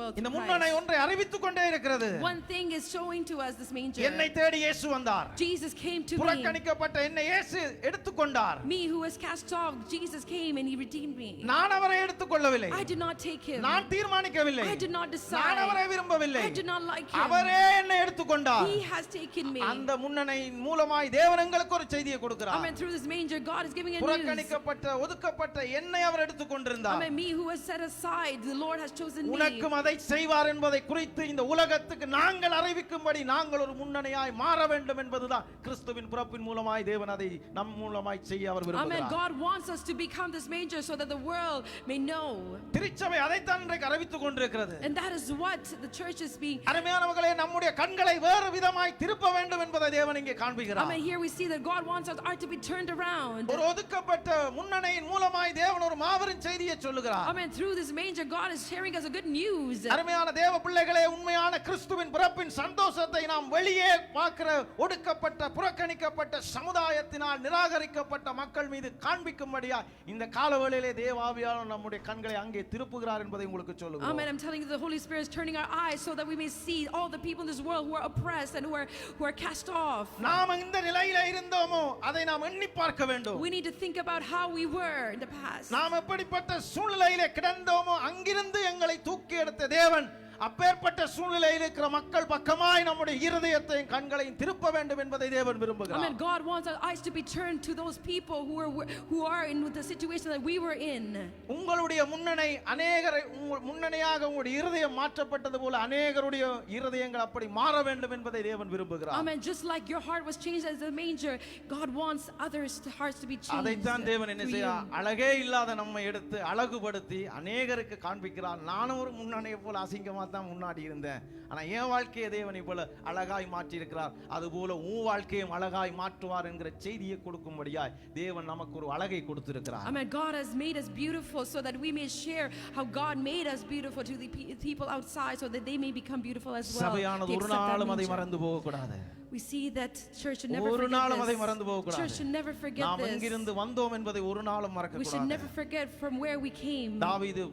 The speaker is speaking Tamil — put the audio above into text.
world இந்த to முன்னணை Christ. ஒன்றை அறிவித்துக் கொண்டே இருக்கிறது One thing is showing to us this manger. என்னை தேடி இயேசு வந்தார் Jesus came to me. புறக்கணிக்கப்பட்ட என்னை இயேசு எடுத்துக்கொண்டார் Me who was cast off, Jesus came and he redeemed me. நான் அவரை எடுத்துக்கொள்ளவில்லை I did not take him. நான் தீர்மானிக்கவில்லை I did not நான் அவரை decide. விரும்பவில்லை I did not like him. அவரே என்னை எடுத்துக்கொண்டார் He has taken me. அந்த முன்னணியின் மூலமாய் தேவன் எங்களுக்கு ஒரு செய்தியை I கொடுக்கிறார் mean, through this manger, God is giving a news. புறக்கணிக்கப்பட்ட ஒதுக்கப்பட்ட என்னை அவர் I எடுத்துக்கொண்டிருந்தார் mean, me who was set aside, the Lord has chosen me. உனக்கும் அதை செய்வார் என்பதை குறித்து இந்த உலகத்துக்கு நாங்கள் அறிவிக்கும்படி நாங்கள் ஒரு முன்னணியாய் மாற வேண்டும் என்பதுதான் கிறிஸ்துவின் பிறப்பின் மூலமாய் தேவன் அதை நம் மூலமாய் செய்ய அவர் Amen. விரும்புகிறார் God wants us to become this manger so that the world may know. திருச்சபை அதைத்தான் இன்றைக்கு அறிவித்துக் கொண்டிருக்கிறது And that is what the church is being. அருமையானவர்களே நம்முடைய கண்களை வேறு விதமாய் திருப்ப வேண்டும் என்பதை தேவன் இங்கே I காண்பிக்கிறார் mean, here we see that God wants art to be turned around. ஒரு ஒதுக்கப்பட்ட முன்னணியின் மூலமாய் மாபெரும் செய்தியை சொல்லுகிறார் I mean, through this manger, God is sharing us a good news. அருமையான தேவ பிள்ளைகளே உண்மையான கிறிஸ்துவின் பிறப்பின் சந்தோஷத்தை நாம் வெளியே பார்க்கிற ஒடுக்கப்பட்ட புறக்கணிக்கப்பட்ட சமுதாயத்தினால் நிராகரிக்கப்பட்ட மக்கள் மீது காண்பிக்கும்படியா இந்த காலவேளையிலே தேவாவியாளர் நம்முடைய கண்களை அங்கே திருப்புகிறார் என்பதை உங்களுக்கு சொல்லுகிறோம் Amen. I'm telling you, the Holy Spirit is turning our eyes so that we may see all the people in this world who are oppressed and who are who are cast off. நாம் இந்த நிலையில இருந்தோமோ அதை நாம் எண்ணி பார்க்க வேண்டும் We need to think about how we were in the past. நாம் எப்படிப்பட்ட சூழ்நிலையிலே கிடந்தோமோ அங்கிருந்து எங்களை தூக்கி எடுத்த தேவன் அப்பேற்பட்ட சூழ்நிலையில் இருக்கிற மக்கள் பக்கம் நம்முடைய இருதயத்தையும் கண்களையும் திருப்ப வேண்டும் என்பதை தேவன் Amen. விரும்புகிறார் God wants our eyes to be turned to those people who are who are in the situation that we were in. உங்களுடைய முன்னணை அநேகரை உங்கள் முன்னணியாக உங்களுடைய இருதயம் மாற்றப்பட்டது போல அநேகருடைய இருதயங்கள் அப்படி மாற வேண்டும் என்பதை தேவன் விரும்புகிறார் Amen. Just like your heart was changed as a manger, God wants others' hearts to be changed. அதைத்தான் தேவன் என்ன செய்ய. அழகே இல்லாத நம்மை எடுத்து அழகுபடுத்தி அநேகருக்கு காண்பிக்கிறார் நானும் ஒரு முன்னணியை போல அசிங்கமா தான் முன்னாடி இருந்தேன் ஆனா என் வாழ்க்கையை தேவனை போல அழகாய் மாற்றி இருக்கிறார் அதுபோல உன் வாழ்க்கையும் அழகாய் மாற்றுவார் என்கிற செய்தியை கொடுக்கும்படியாய் தேவன் நமக்கு ஒரு அழகை கொடுத்திருக்கிறார் Amen. God has made us beautiful so that we may share how God made us beautiful to the pe- people outside so that they may become beautiful as well. சபையானது ஒரு நாளும் அதை. மறந்து போகக்கூடாது We see that church should never ஒரு நாளும் அதை மறந்து this. போகக்கூடாது Church should never forget நாம் this. எங்கிருந்து வந்தோம் என்பதை ஒரு நாளும் We should மறக்க never forget from where we came. தாவீது